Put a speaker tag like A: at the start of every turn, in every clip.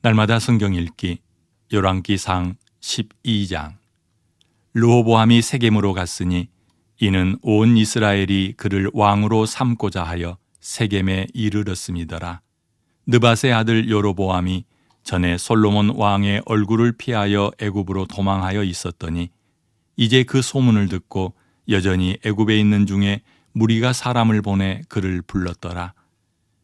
A: 날마다 성경 읽기 열왕기상 12장 르호보암이 세겜으로 갔으니 이는 온 이스라엘이 그를 왕으로 삼고자 하여 세겜에 이르렀음이더라. 느밧의 아들 여로보암이 전에 솔로몬 왕의 얼굴을 피하여 애굽으로 도망하여 있었더니 이제 그 소문을 듣고 여전히 애굽에 있는 중에 무리가 사람을 보내 그를 불렀더라.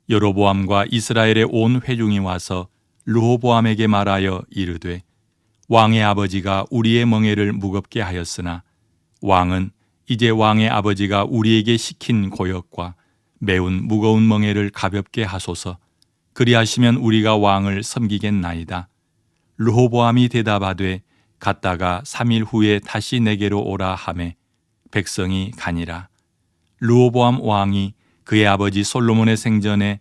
A: 여로보암과 이스라엘의 온 회중이 와서 르호보암에게 말하여 이르되 왕의 아버지가 우리의 멍에를 무겁게 하였으나 왕은 이제 왕의 아버지가 우리에게 시킨 고역과 매운 무거운 멍에를 가볍게 하소서 그리하시면 우리가 왕을 섬기겠나이다. 르호보암이 대답하되 갔다가 3일 후에 다시 내게로 오라 하매 백성이 가니라. 르호보암 왕이 그의 아버지 솔로몬의 생전에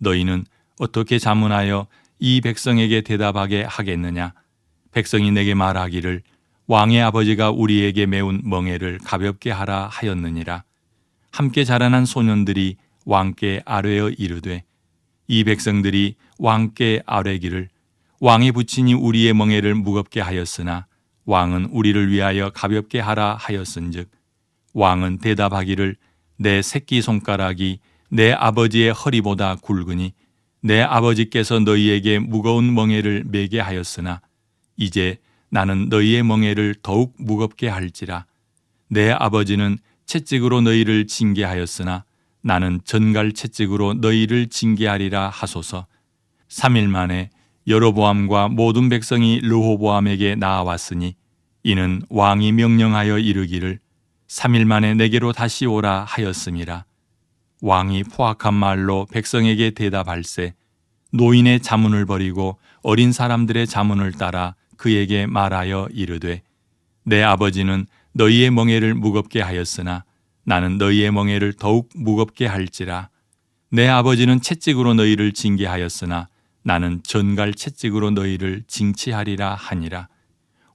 A: 너희는 어떻게 자문하여 이 백성에게 대답하게 하겠느냐? 백성이 내게 말하기를 왕의 아버지가 우리에게 매운 멍에를 가볍게 하라 하였느니라. 함께 자라난 소년들이 왕께 아뢰어 이르되 이 백성들이 왕께 아뢰기를 왕의 부친이 우리의 멍에를 무겁게 하였으나 왕은 우리를 위하여 가볍게 하라 하였은즉 왕은 대답하기를 내 새끼 손가락이 내 아버지의 허리보다 굵으니 내 아버지께서 너희에게 무거운 멍에를 매게 하였으나 이제 나는 너희의 멍에를 더욱 무겁게 할지라. 내 아버지는 채찍으로 너희를 징계하였으나 나는 전갈 채찍으로 너희를 징계하리라 하소서. 3일 만에 여로보암과 모든 백성이 르호보암에게 나아왔으니 이는 왕이 명령하여 이르기를 3일 만에 내게로 다시 오라 하였음이라 왕이 포악한 말로 백성에게 대답할세. 노인의 자문을 버리고 어린 사람들의 자문을 따라 그에게 말하여 이르되 내 아버지는 너희의 멍에를 무겁게 하였으나 나는 너희의 멍에를 더욱 무겁게 할지라. 내 아버지는 채찍으로 너희를 징계하였으나 나는 전갈 채찍으로 너희를 징치하리라 하니라.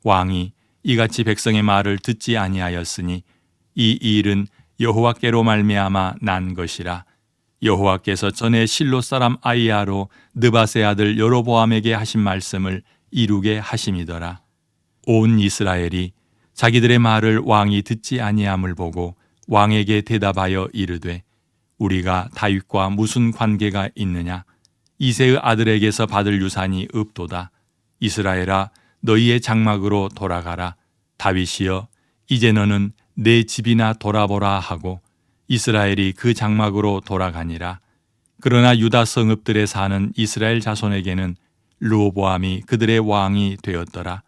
A: 왕이 이같이 백성의 말을 듣지 아니하였으니 이 일은 여호와께로 말미암아 난 것이라. 여호와께서 전에 실로 사람 아이야로 느바세 아들 여로보암에게 하신 말씀을 이루게 하심이더라. 온 이스라엘이 자기들의 말을 왕이 듣지 아니함을 보고 왕에게 대답하여 이르되 우리가 다윗과 무슨 관계가 있느냐? 이세의 아들에게서 받을 유산이 없도다. 이스라엘아 너희의 장막으로 돌아가라. 다윗이여 이제 너는 내 집이나 돌아보라 하고 이스라엘이 그 장막으로 돌아가니라. 그러나 유다 성읍들에 사는 이스라엘 자손에게는 르호보암이 그들의 왕이 되었더라.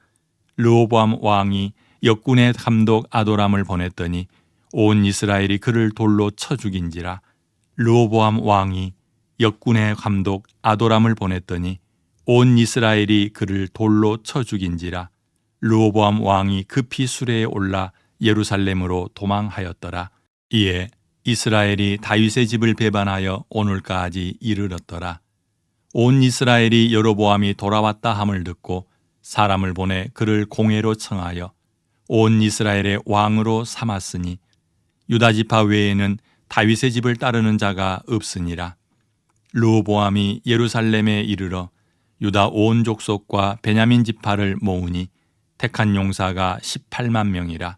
A: 르호보암 왕이 역군의 감독 아도람을 보냈더니 온 이스라엘이 그를 돌로 쳐 죽인지라. 르호보암 왕이 역군의 감독 아도람을 보냈더니 온 이스라엘이 그를 돌로 쳐 죽인지라. 르호보암 왕이 급히 수레에 올라 예루살렘으로 도망하였더라. 이에 이스라엘이 다윗의 집을 배반하여 오늘까지 이르렀더라. 온 이스라엘이 여로보암이 돌아왔다 함을 듣고 사람을 보내 그를 공회로 청하여 온 이스라엘의 왕으로 삼았으니 유다 지파 외에는 다윗의 집을 따르는 자가 없으니라. 르호보암이 예루살렘에 이르러 유다 온 족속과 베냐민 지파를 모으니 택한 용사가 18만 명이라.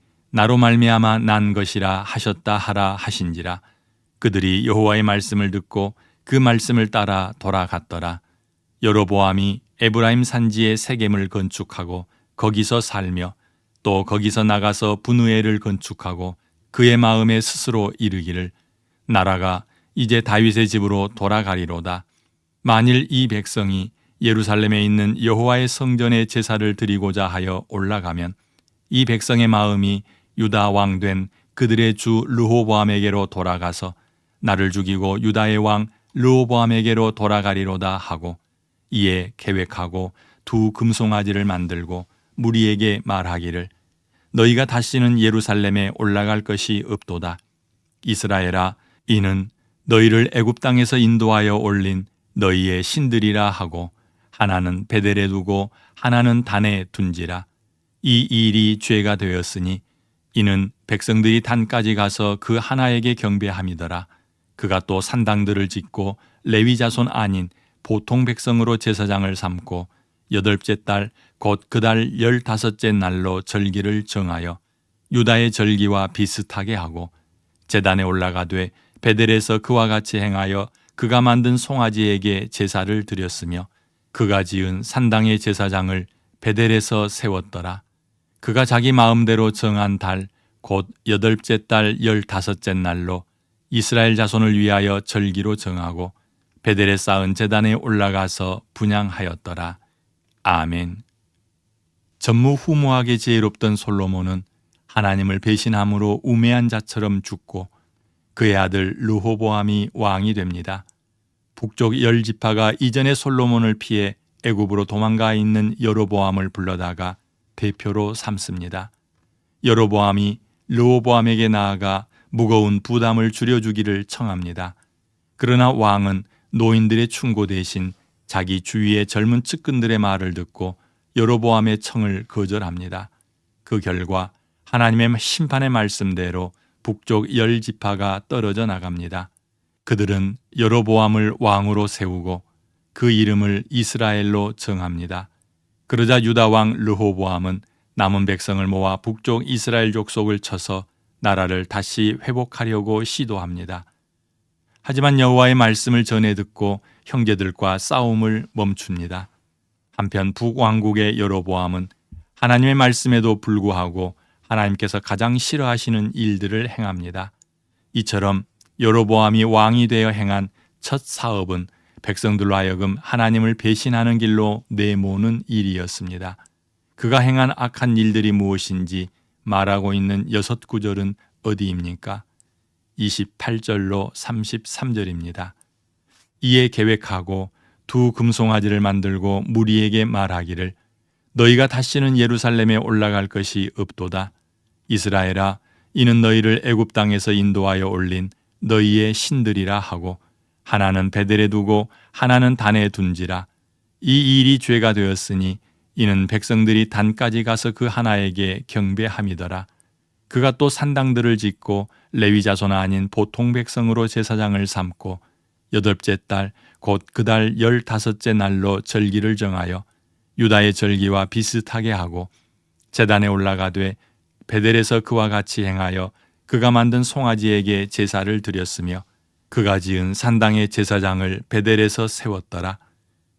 A: 나로 말미암아 난 것이라 하셨다 하라 하신지라 그들이 여호와의 말씀을 듣고 그 말씀을 따라 돌아갔더라 여로보암이 에브라임 산지에 세겜을 건축하고 거기서 살며 또 거기서 나가서 분우엘을 건축하고 그의 마음에 스스로 이르기를 나라가 이제 다윗의 집으로 돌아가리로다. 만일 이 백성이 예루살렘에 있는 여호와의 성전에 제사를 드리고자 하여 올라가면 이 백성의 마음이 유다 왕 된 그들의 주 르호보암에게로 돌아가서 나를 죽이고 유다의 왕 르호보암에게로 돌아가리로다 하고 이에 계획하고 두 금송아지를 만들고 무리에게 말하기를 너희가 다시는 예루살렘에 올라갈 것이 없도다. 이스라엘아 이는 너희를 애굽 땅에서 인도하여 올린 너희의 신들이라 하고 하나는 베델에 두고 하나는 단에 둔지라 이 일이 죄가 되었으니 이는 백성들이 단까지 가서 그 하나에게 경배함이더라 그가 또 산당들을 짓고 레위 자손 아닌 보통 백성으로 제사장을 삼고 여덟째 달 곧 그 달 열다섯째 날로 절기를 정하여 유다의 절기와 비슷하게 하고 제단에 올라가되 베델에서 그와 같이 행하여 그가 만든 송아지에게 제사를 드렸으며 그가 지은 산당의 제사장을 베델에서 세웠더라. 그가 자기 마음대로 정한 달 곧 여덟째 달 열다섯째 날로 이스라엘 자손을 위하여 절기로 정하고 베델에 쌓은 제단에 올라가서 분양하였더라. 아멘. 전무후무하게 지혜롭던 솔로몬은 하나님을 배신함으로 우매한 자처럼 죽고 그의 아들 르호보암이 왕이 됩니다. 북쪽 열 지파가 이전에 솔로몬을 피해 애굽으로 도망가 있는 여로보암을 불러다가 대표로 삼습니다. 여로보암이 르호보암에게 나아가 무거운 부담을 줄여주기를 청합니다. 그러나 왕은 노인들의 충고 대신 자기 주위의 젊은 측근들의 말을 듣고 여로보암의 청을 거절합니다. 그 결과 하나님의 심판의 말씀대로 북쪽 열 지파가 떨어져 나갑니다. 그들은 여로보암을 왕으로 세우고 그 이름을 이스라엘로 정합니다. 그러자 유다 왕 르호보암은 남은 백성을 모아 북쪽 이스라엘 족속을 쳐서 나라를 다시 회복하려고 시도합니다. 하지만 여호와의 말씀을 전해 듣고 형제들과 싸움을 멈춥니다. 한편 북왕국의 여로보암은 하나님의 말씀에도 불구하고 하나님께서 가장 싫어하시는 일들을 행합니다. 이처럼 여로보암이 왕이 되어 행한 첫 사업은 백성들로 하여금 하나님을 배신하는 길로 내모는 일이었습니다. 그가 행한 악한 일들이 무엇인지 말하고 있는 여섯 구절은 어디입니까? 28절로 33절입니다. 이에 계획하고 두 금송아지를 만들고 무리에게 말하기를 너희가 다시는 예루살렘에 올라갈 것이 없도다. 이스라엘아 이는 너희를 애굽 땅에서 인도하여 올린 너희의 신들이라 하고 하나는 베델에 두고 하나는 단에 둔지라. 이 일이 죄가 되었으니 이는 백성들이 단까지 가서 그 하나에게 경배함이더라. 그가 또 산당들을 짓고 레위 자손 아닌 보통 백성으로 제사장을 삼고 여덟째 달 곧 그 달 열다섯째 날로 절기를 정하여 유다의 절기와 비슷하게 하고 제단에 올라가되 베델에서 그와 같이 행하여 그가 만든 송아지에게 제사를 드렸으며 그가 지은 산당의 제사장을 베델에서 세웠더라.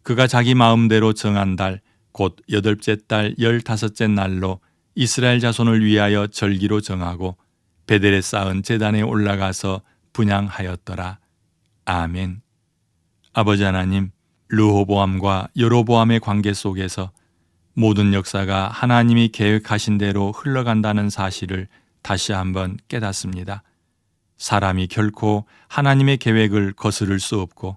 A: 그가 자기 마음대로 정한 달 곧 여덟째 달 열다섯째 날로 이스라엘 자손을 위하여 절기로 정하고 베델에 쌓은 제단에 올라가서 분양하였더라. 아멘. 아버지 하나님, 르호보암과 여로보암의 관계 속에서 모든 역사가 하나님이 계획하신 대로 흘러간다는 사실을 다시 한번 깨닫습니다. 사람이 결코 하나님의 계획을 거스를 수 없고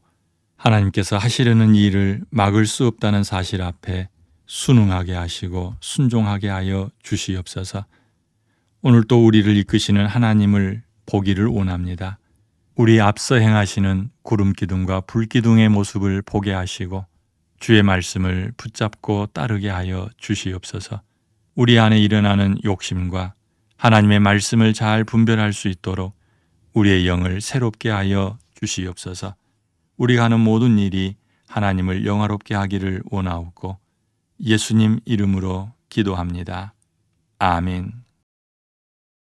A: 하나님께서 하시려는 일을 막을 수 없다는 사실 앞에 순응하게 하시고 순종하게 하여 주시옵소서. 오늘 또 우리를 이끄시는 하나님을 보기를 원합니다. 우리 앞서 행하시는 구름 기둥과 불 기둥의 모습을 보게 하시고 주의 말씀을 붙잡고 따르게 하여 주시옵소서. 우리 안에 일어나는 욕심과 하나님의 말씀을 잘 분별할 수 있도록 우리의 영을 새롭게 하여 주시옵소서. 우리가 하는 모든 일이 하나님을 영화롭게 하기를 원하옵고 예수님 이름으로 기도합니다. 아멘.